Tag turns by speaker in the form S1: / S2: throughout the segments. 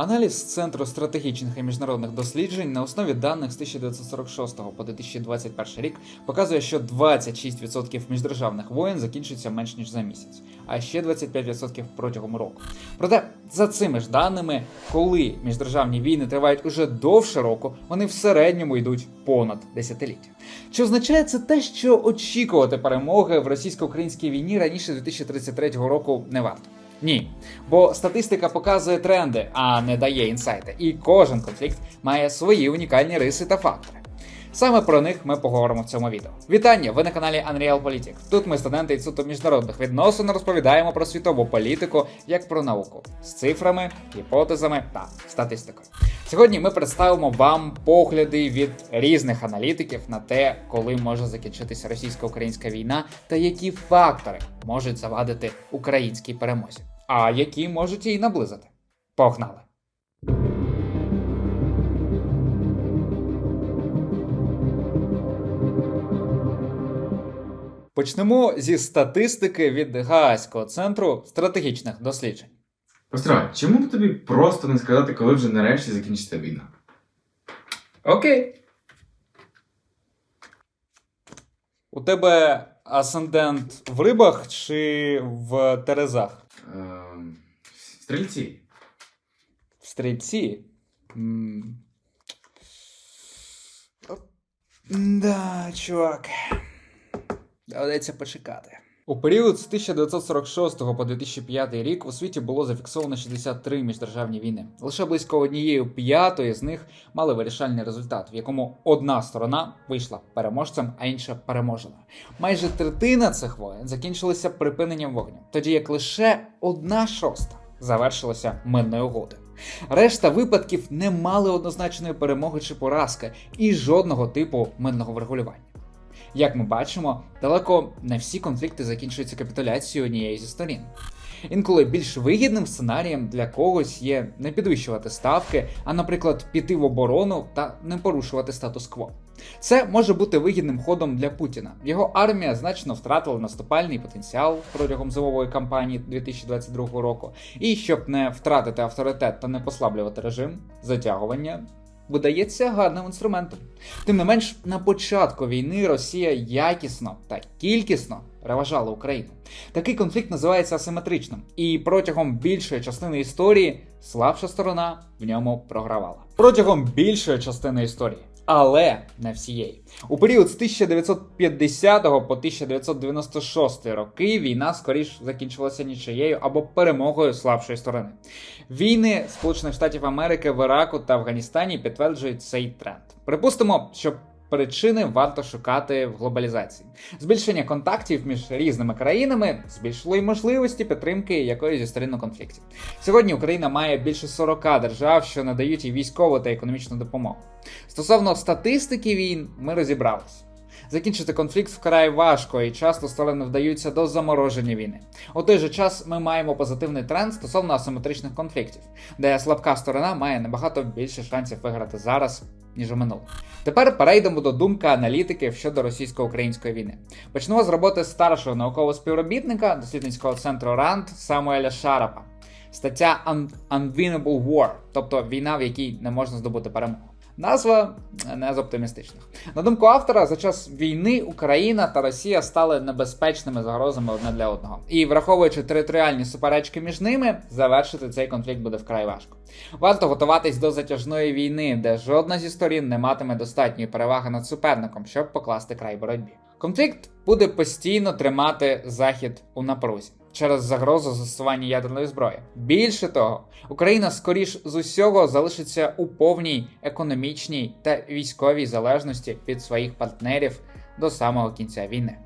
S1: Аналіз Центру стратегічних і міжнародних досліджень на основі даних з 1946 по 2021 рік показує, що 26% міждержавних воєн закінчуються менш ніж за місяць, а ще 25% протягом року. Проте, за цими ж даними, коли міждержавні війни тривають уже довше року, вони в середньому йдуть понад десятиліття. Чи означає це те, що очікувати перемоги в російсько-українській війні раніше 2033 року не варто? Ні, бо статистика показує тренди, а не дає інсайти. І кожен конфлікт має свої унікальні риси та фактори. Саме про них ми поговоримо в цьому відео. Вітання! Ви на каналі Unreal Politic. Тут ми, студенти Інституту міжнародних відносин, розповідаємо про світову політику як про науку з цифрами, гіпотезами та статистикою. Сьогодні ми представимо вам погляди від різних аналітиків на те, коли може закінчитися російсько-українська війна та які фактори можуть завадити українській перемозі, а які можуть її наблизити. Погнали! Почнемо зі статистики від Гаазького центру стратегічних досліджень.
S2: Остра, чому б тобі просто не сказати, коли вже нарешті закінчиться війна?
S1: Окей. У тебе асцендент в рибах чи в Терезах?
S2: Стрільці.
S1: Стрільці? М. Да, чувак. Доведеться почекати. У період з 1946 по 2005 рік у світі було зафіксовано 63 міждержавні війни. Лише близько однієї п'ятої з них мали вирішальний результат, в якому одна сторона вийшла переможцем, а інша переможена. Майже третина цих воєн закінчилися припиненням вогню, тоді як лише одна шоста завершилася мирною угодою. Решта випадків не мали однозначної перемоги чи поразки і жодного типу мирного врегулювання. Як ми бачимо, далеко не всі конфлікти закінчуються капітуляцією однієї зі сторін. Інколи більш вигідним сценарієм для когось є не підвищувати ставки, а, наприклад, піти в оборону та не порушувати статус-кво. Це може бути вигідним ходом для Путіна. Його армія значно втратила наступальний потенціал протягом зимової кампанії 2022 року. І щоб не втратити авторитет та не послаблювати режим, затягування видається гарним інструментом. Тим не менш, на початку війни Росія якісно та кількісно переважала Україну. Такий конфлікт називається асиметричним, і протягом більшої частини історії слабша сторона в ньому програвала. Протягом більшої частини історії. Але не всієї. У період з 1950 по 1996 роки війна скоріш закінчилася нічиєю або перемогою слабшої сторони. Війни Сполучених Штатів Америки в Іраку та Афганістані підтверджують цей тренд. Припустимо, що причини варто шукати в глобалізації. Збільшення контактів між різними країнами збільшило й можливості підтримки якоїсь зі сторін конфліктів. Сьогодні Україна має більше 40 держав, що надають їй військову та економічну допомогу. Стосовно статистики війн, ми розібралися. Закінчити конфлікт вкрай важко і часто сторони вдаються до замороження війни. У той же час ми маємо позитивний тренд стосовно асиметричних конфліктів, де слабка сторона має набагато більше шансів виграти зараз, ніж у минулому. Тепер перейдемо до думки аналітиків щодо російсько-української війни. Почнемо з роботи старшого наукового співробітника дослідницького центру РАНД Самуеля Шарапа. Стаття Un- Unwinnable War, тобто війна, в якій не можна здобути перемогу. Назва не з оптимістичних. На думку автора, за час війни Україна та Росія стали небезпечними загрозами одне для одного. І враховуючи територіальні суперечки між ними, завершити цей конфлікт буде вкрай важко. Варто готуватись до затяжної війни, де жодна зі сторін не матиме достатньої переваги над суперником, щоб покласти край боротьбі. Конфлікт буде постійно тримати захід у напрузі через загрозу застосування ядерної зброї. Більше того, Україна скоріш з усього залишиться у повній економічній та військовій залежності від своїх партнерів до самого кінця війни.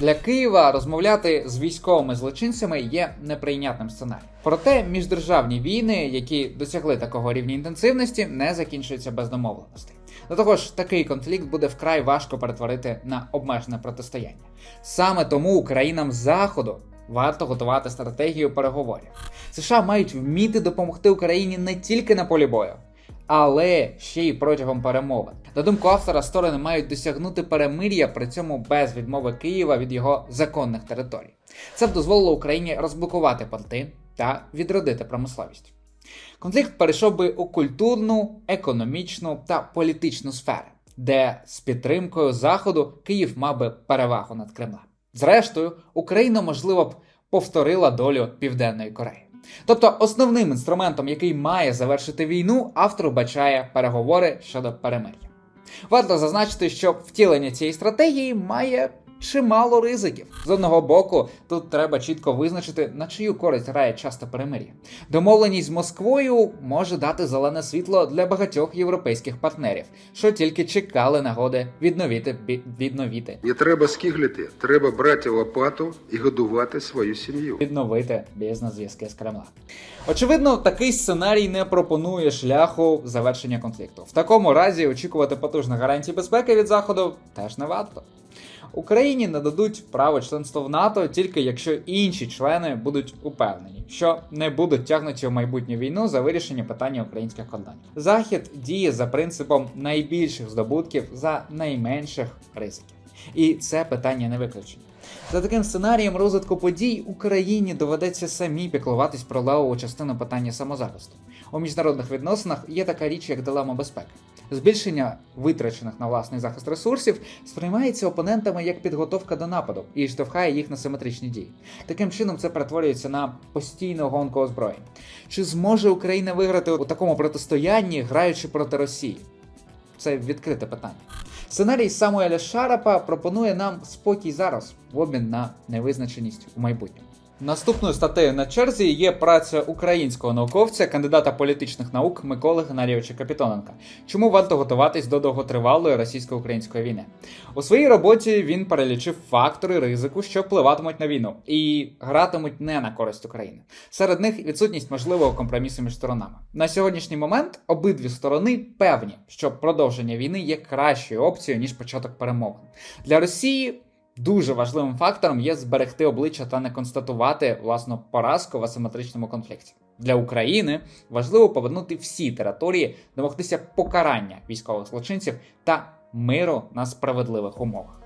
S1: Для Києва розмовляти з військовими злочинцями є неприйнятним сценарієм. Проте міждержавні війни, які досягли такого рівня інтенсивності, не закінчуються без домовленостей. До того ж, такий конфлікт буде вкрай важко перетворити на обмежене протистояння. Саме тому країнам заходу варто готувати стратегію переговорів. США мають вміти допомогти Україні не тільки на полі бою, але ще й протягом перемовин. На думку автора, сторони мають досягнути перемир'я, при цьому без відмови Києва від його законних територій. Це б дозволило Україні розблокувати порти та відродити промисловість. Конфлікт перейшов би у культурну, економічну та політичну сфери, де з підтримкою Заходу Київ мав би перевагу над Кремлем. Зрештою, Україна, можливо б повторила долю Південної Кореї. Тобто, основним інструментом, який має завершити війну, автор вбачає переговори щодо перемир'я. Варто зазначити, що втілення цієї стратегії має чимало ризиків. З одного боку, тут треба чітко визначити, на чию користь грає часто перемир'я. Домовленість з Москвою може дати зелене світло для багатьох європейських партнерів, що тільки чекали нагоди відновити відновити.
S3: Не треба скиглити, треба брати лопату і годувати свою сім'ю.
S1: відновити бізнес-зв'язки з Кремла. Очевидно, такий сценарій не пропонує шляху завершення конфлікту. В такому разі очікувати потужних гарантій безпеки від Заходу теж не варто. Україні нададуть право членства в НАТО тільки якщо інші члени будуть упевнені, що не будуть тягнуті у майбутню війну за вирішення питання українських кордонів. Захід діє за принципом найбільших здобутків за найменших ризиків. І це питання не виключення. За таким сценарієм розвитку подій Україні доведеться самі піклуватись про левову частину питання самозахисту. У міжнародних відносинах є така річ, як дилема безпеки. Збільшення витрачених на власний захист ресурсів сприймається опонентами як підготовка до нападу і штовхає їх на симетричні дії. Таким чином, це перетворюється на постійну гонку озброєнь. Чи зможе Україна виграти у такому протистоянні, граючи проти Росії? Це відкрите питання. Сценарій Самуеля Шарапа пропонує нам спокій зараз в обмін на невизначеність у майбутньому. Наступною статтею на черзі є праця українського науковця, кандидата політичних наук Миколи Геннадійовича Капітоненка. Чому варто готуватись до довготривалої російсько-української війни? У своїй роботі він перелічив фактори ризику, що впливатимуть на війну, і гратимуть не на користь України. Серед них відсутність можливого компромісу між сторонами. На сьогоднішній момент обидві сторони певні, що продовження війни є кращою опцією ніж початок перемовин. Для Росії дуже важливим фактором є зберегти обличчя та не констатувати власну поразку в асиметричному конфлікті. Для України важливо повернути всі території, домогтися покарання військових злочинців та миру на справедливих умовах.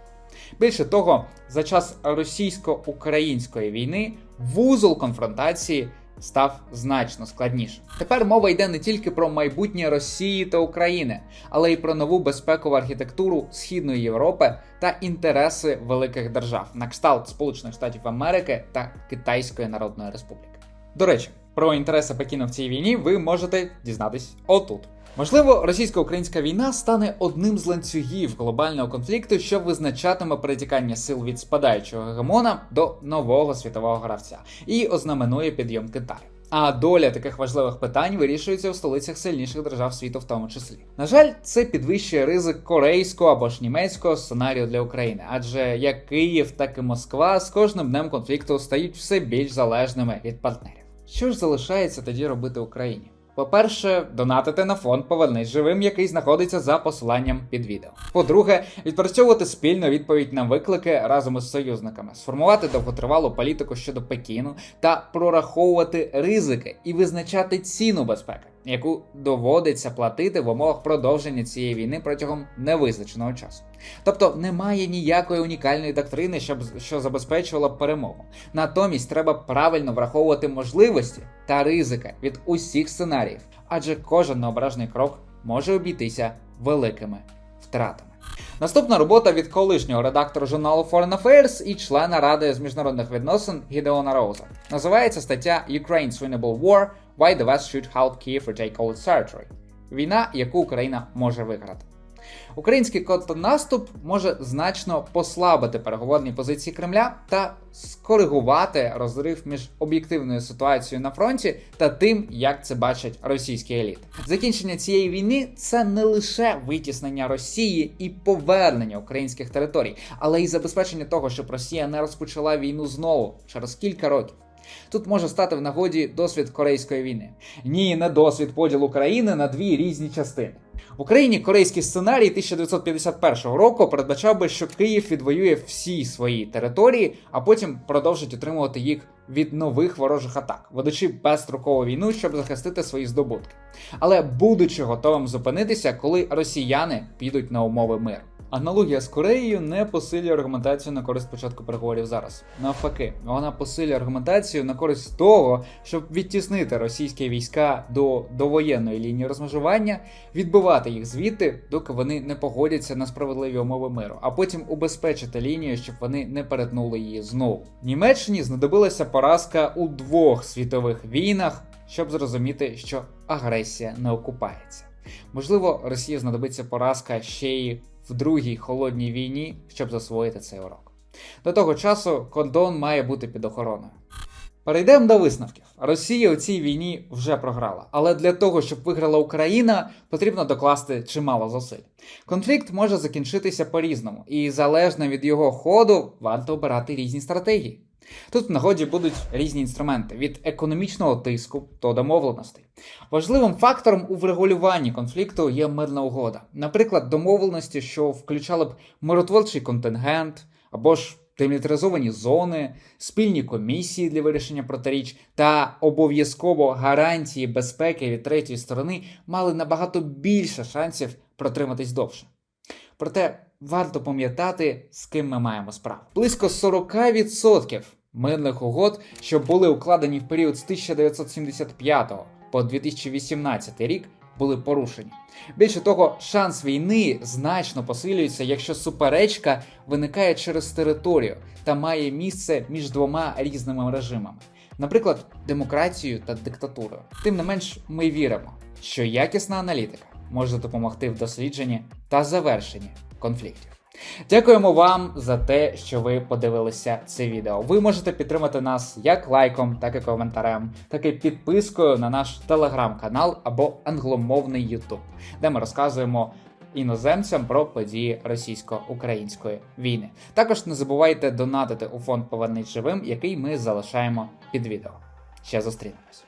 S1: Більше того, за час російсько-української війни вузол конфронтації став значно складнішим. Тепер мова йде не тільки про майбутнє Росії та України, але й про нову безпекову архітектуру Східної Європи та інтереси великих держав на кшталт Сполучених Штатів Америки та Китайської Народної Республіки. До речі, про інтереси Пекіну в цій війні ви можете дізнатись отут. Можливо, російсько-українська війна стане одним з ланцюгів глобального конфлікту, що визначатиме перетікання сил від спадаючого гегемона до нового світового гравця і ознаменує підйом Китаю. А доля таких важливих питань вирішується у столицях сильніших держав світу, в тому числі. На жаль, це підвищує ризик корейського або ж німецького сценарію для України, адже як Київ, так і Москва з кожним днем конфлікту стають все більш залежними від партнерів. Що ж залишається тоді робити Україні? По-перше, донатити на фонд Повернись живим, який знаходиться за посиланням під відео. По-друге, відпрацьовувати спільну відповідь на виклики разом із союзниками, сформувати довготривалу політику щодо Пекіну та прораховувати ризики і визначати ціну безпеки, яку доводиться платити в умовах продовження цієї війни протягом невизначеного часу. Тобто немає ніякої унікальної доктрини, щоб що забезпечувала перемогу. Натомість треба правильно враховувати можливості та ризики від усіх сценаріїв, адже кожен необережний крок може обійтися великими втратами. Наступна робота від колишнього редактора журналу Foreign Affairs і члена Ради з міжнародних відносин Гідеона Роуза. Називається стаття Ukraine's Winnable War – Why the West should help Kyiv retake all territory. Війна, яку Україна може виграти. Український контрнаступ може значно послабити переговорні позиції Кремля та скоригувати розрив між об'єктивною ситуацією на фронті та тим, як це бачать російські еліти. Закінчення цієї війни це не лише витіснення Росії і повернення українських територій, але й забезпечення того, щоб Росія не розпочала війну знову через кілька років. Тут може стати в нагоді досвід Корейської війни. Ні, не досвід поділу країни на дві різні частини. В Україні корейський сценарій 1951 року передбачав би, що Київ відвоює всі свої території, а потім продовжить утримувати їх від нових ворожих атак, ведучи безстрокову війну, щоб захистити свої здобутки. Але будучи готовим зупинитися, коли росіяни підуть на умови миру. Аналогія з Кореєю не посилює аргументацію на користь початку переговорів зараз. Навпаки, вона посилює аргументацію на користь того, щоб відтіснити російські війська до довоєнної лінії розмежування, відбивати їх звідти, доки вони не погодяться на справедливі умови миру, а потім убезпечити лінію, щоб вони не перетнули її знову. Німеччині знадобилася поразка у двох світових війнах, щоб зрозуміти, що агресія не окупається. Можливо, Росії знадобиться поразка ще й в другій холодній війні, щоб засвоїти цей урок. До того часу кордон має бути під охороною. Перейдемо до висновків. Росія у цій війні вже програла, але для того, щоб виграла Україна, потрібно докласти чимало зусиль. Конфлікт може закінчитися по-різному, і залежно від його ходу варто обирати різні стратегії. Тут в нагоді будуть різні інструменти від економічного тиску до домовленостей. Важливим фактором у врегулюванні конфлікту є мирна угода, наприклад, домовленості, що включали б миротворчий контингент або ж демілітаризовані зони, спільні комісії для вирішення протиріч та обов'язково гарантії безпеки від третьої сторони мали набагато більше шансів протриматись довше. Проте варто пам'ятати, з ким ми маємо справу. Близько 40% мирних угод, що були укладені в період з 1975 по 2018 рік, були порушені. Більше того, шанс війни значно посилюється, якщо суперечка виникає через територію та має місце між двома різними режимами, наприклад, демократією та диктатурою. Тим не менш, ми віримо, що якісна аналітика може допомогти в дослідженні та завершенні конфліктів. Дякуємо вам за те, що ви подивилися це відео. Ви можете підтримати нас як лайком, так і коментарем, так і підпискою на наш телеграм-канал або англомовний Ютуб, де ми розказуємо іноземцям про події російсько-української війни. Також не забувайте донатити у фонд Повернись живим, який ми залишаємо під відео. Ще зустрінемось.